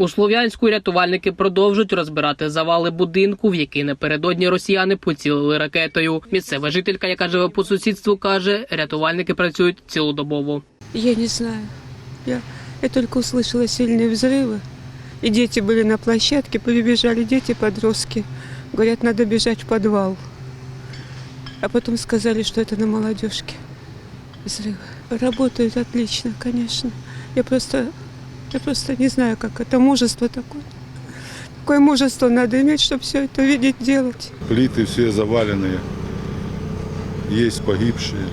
У Слов'янську рятувальники продовжують розбирати завали будинку, в який напередодні росіяни поцілили ракетою. Місцева жителька, яка живе по сусідству, каже, рятувальники працюють цілодобово. Я не знаю. Я, я только услышала сильные взрывы. И дети были на площадке, прибежали дети, подростки. Говорят, надо бежать в подвал. А потом сказали, что это на молодежке взрывы. Работают отлично, конечно. Я просто, я просто не знаю, как это мужество такое. Какое мужество надо иметь, чтобы все это видеть, делать. Плиты все заваленные, есть погибшие.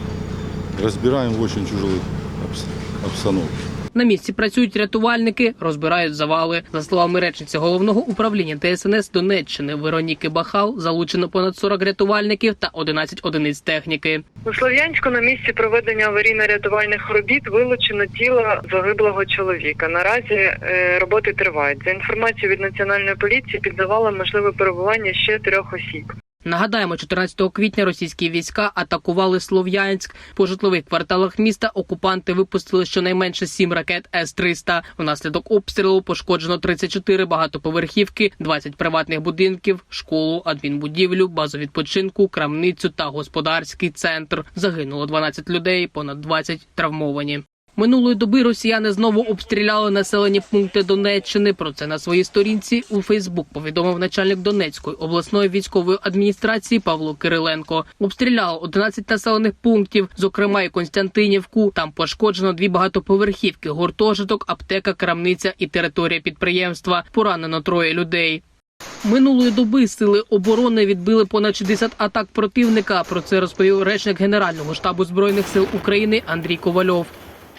Разбираем в очень тяжелой обс- обстановке. На місці працюють рятувальники, розбирають завали. За словами речниці головного управління ДСНС Донеччини Вероніки Бахал, залучено понад 40 рятувальників та 11 одиниць техніки. У Слов'янську на місці проведення аварійно-рятувальних робіт вилучено тіло загиблого чоловіка. Наразі е, роботи тривають. За інформацією від національної поліції під завалом можливе перебування ще трьох осіб. Нагадаємо, 14 квітня російські війська атакували Слов'янськ. По житлових кварталах міста окупанти випустили щонайменше 7 ракет С-300. Внаслідок обстрілу пошкоджено 34 багатоповерхівки, 20 приватних будинків, школу, адмінбудівлю, базу відпочинку, крамницю та господарський центр. Загинуло 12 людей, понад 20 травмовані. Минулої доби росіяни знову обстріляли населені пункти Донеччини. Про це на своїй сторінці у Фейсбук повідомив начальник Донецької обласної військової адміністрації Павло Кириленко. Обстріляли 11 населених пунктів, зокрема і Константинівку. Там пошкоджено дві багатоповерхівки, гуртожиток, аптека, крамниця і територія підприємства. Поранено троє людей. Минулої доби сили оборони відбили понад 60 атак противника. Про це розповів речник Генерального штабу збройних сил України Андрій Ковальов.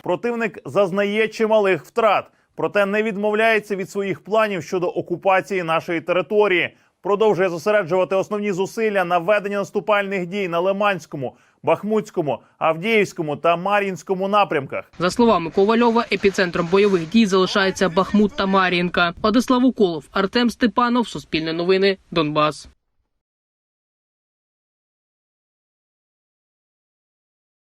Противник зазнає чималих втрат, проте не відмовляється від своїх планів щодо окупації нашої території. Продовжує зосереджувати основні зусилля на ведення наступальних дій на Лиманському, Бахмутському, Авдіївському та Мар'їнському напрямках. За словами Ковальова, епіцентром бойових дій залишається Бахмут та Мар'їнка. Владислав Уколов, Артем Степанов, Суспільне новини, Донбас.